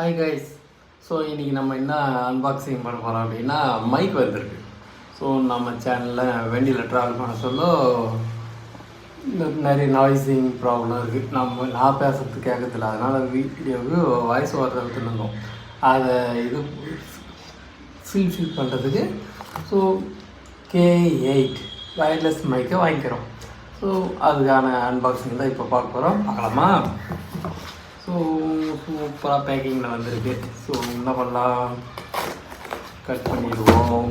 Hi guys so இன்றைக்கி நம்ம என்ன அன்பாக்சிங் பண்ண போகிறோம் அப்படின்னா மைக் வந்திருக்கு. ஸோ நம்ம சேனலில் வண்டியில் ட்ராவல் பண்ண சொல்ல இந்த நிறைய நாய்ஸிங் ப்ராப்ளம் இருக்குது நம்ம நான் பேசுறது கேட்கறதில்ல அதனால் வீடியோவுக்கு வாய்ஸ் ஓவர் இருந்தோம். அதை இது ஃபில் ஃபில் பண்ணுறதுக்கு ஸோ கே எயிட் வயர்லெஸ் மைக்கை வாங்கிக்கிறோம். ஸோ அதுக்கான அன்பாக்சிங் தான் இப்போ பார்க்க போகிறோம் பார்க்கலாமா? ஸோ சூப்பராக பேக்கிங்கில் வந்திருக்கு. ஸோ என்ன பண்ணலாம்? கட் பண்ணிடுவோம்.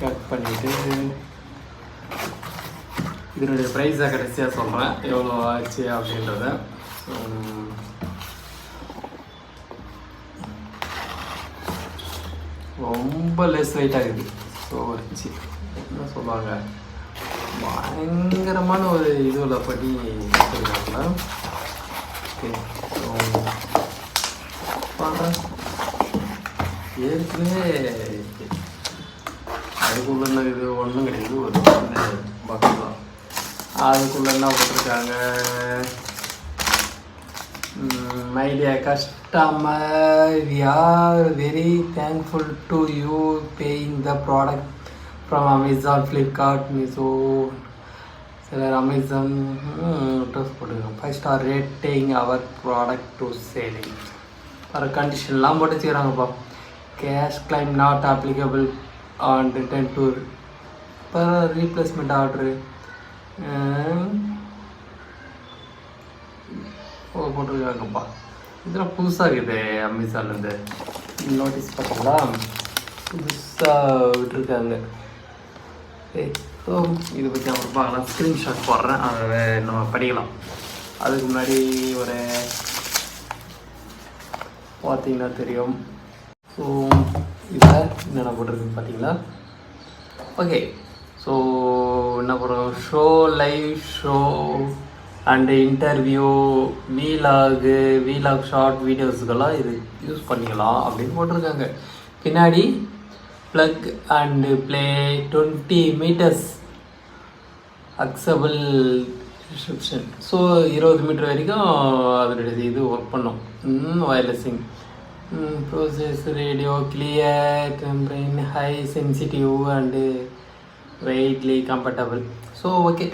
கட் பண்ணிவிட்டு இதனுடைய ப்ரைஸை கடைசியாக சொல்கிறேன் எவ்வளோ ஆச்சு அப்படின்றத. ஸோ ரொம்ப லெஸ் வெயிட்டாக இருக்குது ஸோ வச்சு என்ன சொல்லுவாங்க? பயங்கரமான ஒரு இதுவில் படி வச்சுருக்காங்களா ஓகே ஸோ ஏற்கனவே அதுக்குள்ள என்ன இது? ஒன்றும் கிடையாது. ஒரு பக்கம் தான். அதுக்குள்ள என்ன போட்டிருக்காங்க? My dear customer we are very thankful to you paying the product from Amazon Flipkart Meesho சிலர் அமேசான் ட்ரெஸ் போட்டுருக்காங்க five star rating our product to selling வர கண்டிஷன்லாம் போட்டு வச்சுக்கிறாங்கப்பா cash claim not applicable on return to இப்போ replacement order ஓ போட்டிருக்காங்கப்பா இதெல்லாம் புதுசாக இருக்குது அமேசான்லேருந்து notice பார்த்தீங்களா புதுசாக விட்டுருக்காங்க ஓகே ஸோ இதை பற்றி அவர் பார்க்கலாம். ஸ்க்ரீன்ஷாட் போடுறேன். அதை நம்ம படிக்கலாம். அதுக்கு முன்னாடி ஒரு பார்த்தீங்கன்னா தெரியும். ஸோ இதில் என்னென்ன போட்டிருக்கு பார்த்தீங்களா? ஓகே ஸோ என்ன பண்ணுறோம் show live show and interview vlog vlog short வீடியோஸுக்கெல்லாம் இது யூஸ் பண்ணிக்கலாம் அப்படின்னு போட்டிருக்காங்க. பின்னாடி plug and play twenty metres acceptable reception so இருபது மீட்டர் வரைக்கும் அதனுடைய இது ஒர்க் பண்ணும். வயர்லெஸ்ஸிங் process radio clear டெம்பரின் high sensitive and weightly comfortable so okay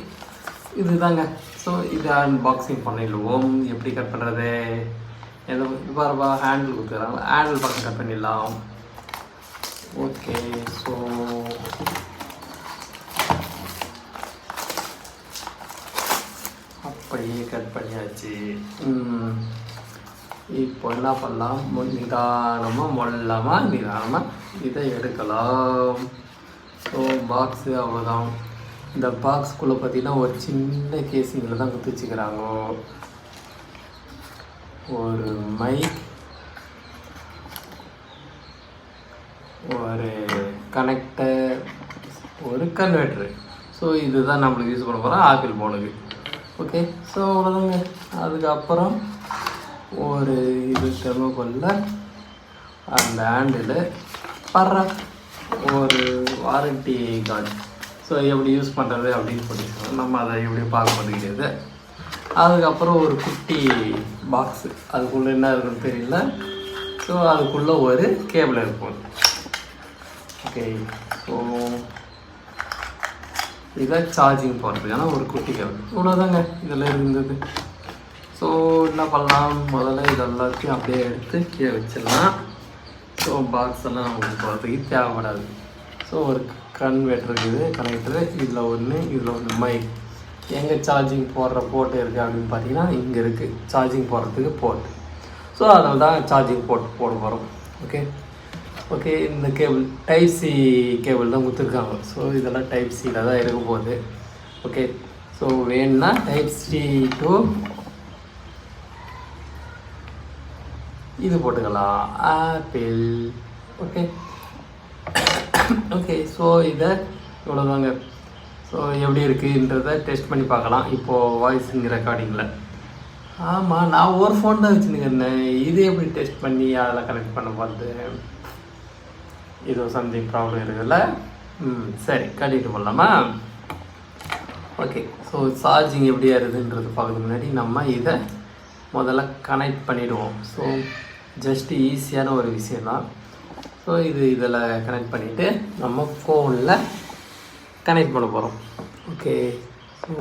இதுதாங்க. ஸோ இது அன்பாக்சிங் பண்ணிடுவோம். எப்படி கட் பண்ணுறது எதுவும் இப்போ பாருப்பா ஹேண்டில் கொடுத்துக்கிறாங்களா ஹேண்டில் பக்கம் கட் பண்ணிடலாம். ஓகே ஸோ அப்படியே கட் பண்ணியாச்சு இப்போ என்ன பண்ணலாம் நிதானமாக மொல்லமாக நிதானமாக இதை எடுக்கலாம் ஸோ பாக்ஸு அவ்வளோதான் இந்த பாக்ஸ்குள்ளே பார்த்தீங்கன்னா ஒரு சின்ன கேசிங்கில் தான் குத்து வச்சுக்கிறாங்க ஒரு மைக் ஒரு கனெக்டர் ஒரு கன்வெர்ட்ரு ஸோ இதுதான் நம்மளுக்கு யூஸ் பண்ண போகிறோம் ஆப்பிள் ஃபோனுக்கு ஓகே ஸோ அவ்வளோதாங்க அதுக்கப்புறம் ஒரு இது தெர்மோகோலில் அந்த ஹேண்டில் பர்ற. ஒரு வாரண்டி கார்டு ஸோ எப்படி யூஸ் பண்ணுறது அப்படின்னு சொல்லி நம்ம அதை எப்படி பார்க்க மாட்டேங்கிறது அதுக்கப்புறம் ஒரு குட்டி பாக்ஸு அதுக்குள்ளே என்ன இருக்குன்னு தெரியல. ஸோ அதுக்குள்ளே ஒரு கேபிள் இருக்கும் ஓகே ஸோ இதுதான் சார்ஜிங் போகிறதுக்கான ஒரு குட்டி கேபிள் இவ்வளோதாங்க இதில் இருந்தது. ஸோ என்ன பண்ணலாம்? முதல்ல இது எல்லாத்தையும் அப்படியே எடுத்து கீழே வச்சிடலாம். ஸோ பாக்ஸ் எல்லாம் நமக்கு போகிறதுக்கு தேவைப்படாது. ஸோ ஒரு கன்வெர்ட்டர் இருக்குது கனெக்டரு இதில் ஒன்று இதில் ஒன்று மைக் எங்கே சார்ஜிங் போடுற போர்ட் இருக்குது அப்படின்னு பார்த்தீங்கன்னா இங்கே இருக்குது சார்ஜிங் போடுறதுக்கு போர்ட் ஸோ அதில் தான் சார்ஜிங் போட்டு போட போகிறோம் ஓகே ஓகே இந்த கேபிள் டைப் சி கேபிள் தான் கொடுத்துருக்காங்க. ஸோ இதெல்லாம் டைப் சியில் தான் இருக்க போகுது. ஓகே ஸோ வேணும்னா டைப் சி டு இது போட்டுக்கலாம். ஆப்பிள் ஓகே ஓகே ஸோ இதை இவ்வளோதாங்க ஸோ எப்படி இருக்குன்றத டெஸ்ட் பண்ணி பார்க்கலாம். இப்போது வாய்ஸிங் ரெக்கார்டிங்கில் ஆமாம் நான் ஒரு ஃபோன் தான் வச்சுருக்கேன் இது எப்படி டெஸ்ட் பண்ணி அதில் கனெக்ட் பண்ண பார்த்து இது சம்திங் ப்ராப்ளம் இருக்குதுல்ல? ம் சரி கட்டிட்டு போடலாமா ஓகே ஸோ சார்ஜிங் எப்படி ஏறுதுன்றது பார்க்கறதுக்கு முன்னாடி நம்ம இதை முதல்ல கனெக்ட் பண்ணிவிடுவோம் ஸோ ஜஸ்ட்டு ஈஸியான ஒரு விஷயந்தான் ஸோ இது இதில் கனெக்ட் பண்ணிவிட்டு நம்ம ஃபோனில் கனெக்ட் பண்ண போகிறோம் ஓகே ஸோ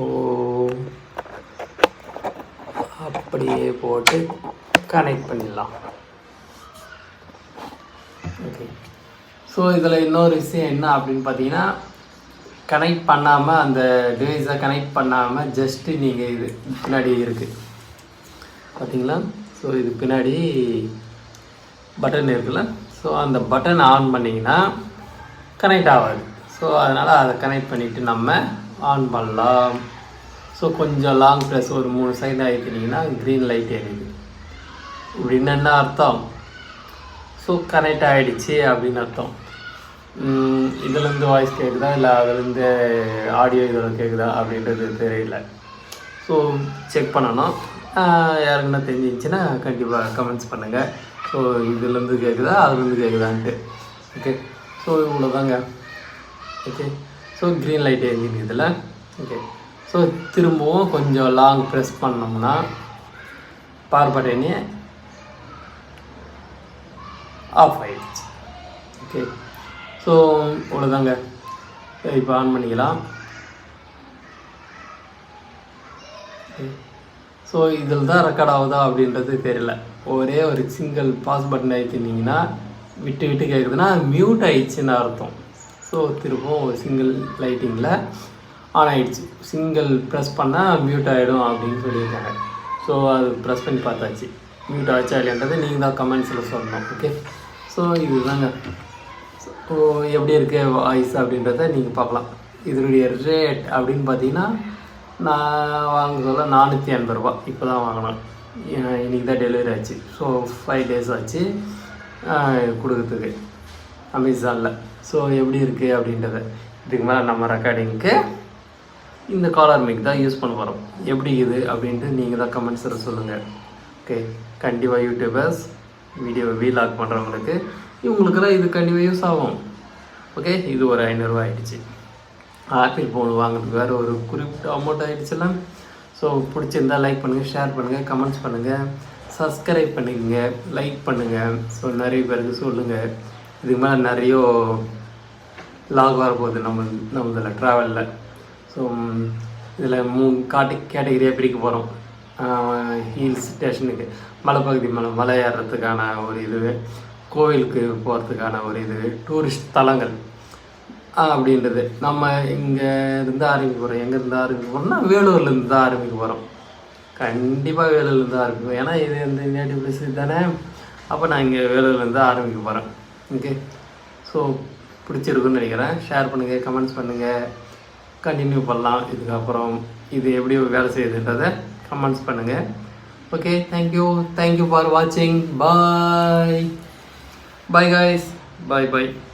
அப்படியே போட்டு கனெக்ட் பண்ணிடலாம். ஓகே ஸோ இதில் இன்னொரு விஷயம் என்ன அப்படின்னு பார்த்தீங்கன்னா கனெக்ட் பண்ணாமல் அந்த டிவைஸை கனெக்ட் பண்ணாமல் ஜஸ்ட்டு நீங்கள் இது பின்னாடி இருக்குது பார்த்தீங்களா ஸோ இது பின்னாடி பட்டன் இருக்குல்ல? ஸோ அந்த பட்டன் ஆன் பண்ணிங்கன்னா கனெக்ட் ஆகாது. ஸோ அதனால் அதை கனெக்ட் பண்ணிவிட்டு நம்ம ஆன் பண்ணலாம். ஸோ கொஞ்சம் லாங் ப்ரெஸ் ஒரு மூணு செகண்ட் ஆகிட்டிங்கன்னா க்ரீன் லைட் எரியுது இப்படின்னு என்ன அர்த்தம்? ஸோ கனெக்ட் ஆகிடுச்சு அப்படின்னு அர்த்தம். இதுலேருந்து வாய்ஸ் கேட்குதா இல்லை அதுலேருந்து ஆடியோ இதோட கேட்குதா அப்படின்றது தெரியல. ஸோ செக் பண்ணணும். ஆஹ் யாருக்குன்னா தெரிஞ்சிச்சுன்னா கண்டிப்பாக கமெண்ட்ஸ் பண்ணுங்கள் ஸோ இதுலேருந்து கேட்குதா அதுலேருந்து கேட்குதான்ட்டு ஓகே ஸோ இவ்வளோதாங்க ஓகே ஸோ க்ரீன் லைட் எரிஞ்சுது இதில். ஓகே ஸோ திரும்பவும் கொஞ்சம் லாங் ப்ரெஸ் பண்ணோம்னா பார்ப்பட்டேனே ஆஃப் ஆகிடுச்சு ஓகே ஸோ இவ்வளோதாங்க இப்போ ஆன் பண்ணிக்கலாம். ஸோ இதில் தான் ரெக்கார்ட் ஆகுதா அப்படின்றது தெரியல. ஒரே ஒரு சிங்கிள் பாஸ் பட்டன் ஆகிட்டிங்கன்னா விட்டு விட்டு கேட்குதுன்னா மியூட் ஆயிடுச்சுன்னு அர்த்தம். ஸோ திரும்பவும் ஒரு சிங்கிள் லைட்டிங்கில் ஆன் ஆகிடுச்சு சிங்கிள் ப்ரெஸ் பண்ணால் மியூட் ஆகிடும் அப்படின்னு சொல்லியிருக்காங்க. ஸோ அது ப்ரெஸ் பண்ணி பார்த்தாச்சு. மியூட் ஆச்சா இல்லைன்றது நீங்கள் தான் கமெண்ட்ஸில் சொல்லணும். ஓகே ஸோ இதுதாங்க. ஸோ எப்படி இருக்கு வாய்ஸ் அப்படின்றத நீங்கள் பார்க்கலாம். இதனுடைய ரேட் அப்படின்னு பார்த்தீங்கன்னா நான் வாங்க சொல்ல நானூற்றி எண்பது ரூபா இப்போ தான் வாங்கினேன் இன்றைக்கி தான் டெலிவரி ஆச்சு. ஸோ ஃபைவ் டேஸ் ஆச்சு. கொடுக்குறதுக்கு. அமேசானில். ஸோ எப்படி இருக்குது அப்படின்றத. இதுக்கு மேலே நம்ம ரெக்கார்டிங்க்கு இந்த காலர் மிக் தான் யூஸ் பண்ண போகிறோம் எப்படி இது அப்படின்ட்டு நீங்கள் தான் கமெண்ட்ஸில் சொல்லுங்கள் ஓகே கண்டிப்பாக யூடியூபர்ஸ் வீடியோ வீலாக் பண்ணுறவங்களுக்கு இவங்களுக்கெல்லாம் இது கண்டிப்பாக யூஸ் ஆகும். ஓகே இது ஒரு ஐநூறுரூவா ஆயிடுச்சு. ஆப்பிள் ஃபோன் வாங்குறதுக்கு வேறு ஒரு குறிப்பிட்ட அமௌண்ட் ஆகிடுச்சுல ஸோ பிடிச்சிருந்தா லைக் பண்ணுங்கள் ஷேர் பண்ணுங்கள் கமெண்ட்ஸ் பண்ணுங்கள் சப்ஸ்கிரைப் பண்ணிக்கங்க லைக் பண்ணுங்கள் ஸோ நிறைய பேருக்கு சொல்லுங்கள் இதுக்கு மேலே நிறைய லாக் வரப்போகுது நம்ம நம்ம இதில் ட்ராவலில் ஸோ இதில் மூ காட்டி கேட்டகரியாக பிரிக்க போகிறோம் ஹில்ஸ் ஸ்டேஷனுக்கு மலைப்பகுதி மலை மலை ஏறுறதுக்கான ஒரு இது கோவிலுக்கு போகிறதுக்கான ஒரு இது டூரிஸ்ட் தலங்கள் அப்படின்றது. நம்ம இங்கே இருந்து ஆரம்பிக்க போகிறோம் எங்கேருந்து ஆரம்பிக்க போகிறோம்னா வேலூர்லேருந்து தான் ஆரம்பிக்க போகிறோம் கண்டிப்பாக வேலூர்லேருந்து தான் ஆரம்பிக்கும் ஏன்னா இது இந்த நேட்டிவ் பிளேஸ் தானே? அப்போ நான் இங்கே வேலூர்லேருந்து ஆரம்பிக்க போகிறேன் ஓகே ஸோ பிடிச்சிருக்குன்னு நினைக்கிறேன். ஷேர் பண்ணுங்கள் கமெண்ட்ஸ் பண்ணுங்கள் கண்டினியூ பண்ணலாம். இதுக்கப்புறம் இது எப்படி வேலை செய்யுதுன்றதை கமெண்ட்ஸ் பண்ணுங்கள் okay thank you. Thank you for watching. Bye. Bye guys. Bye bye.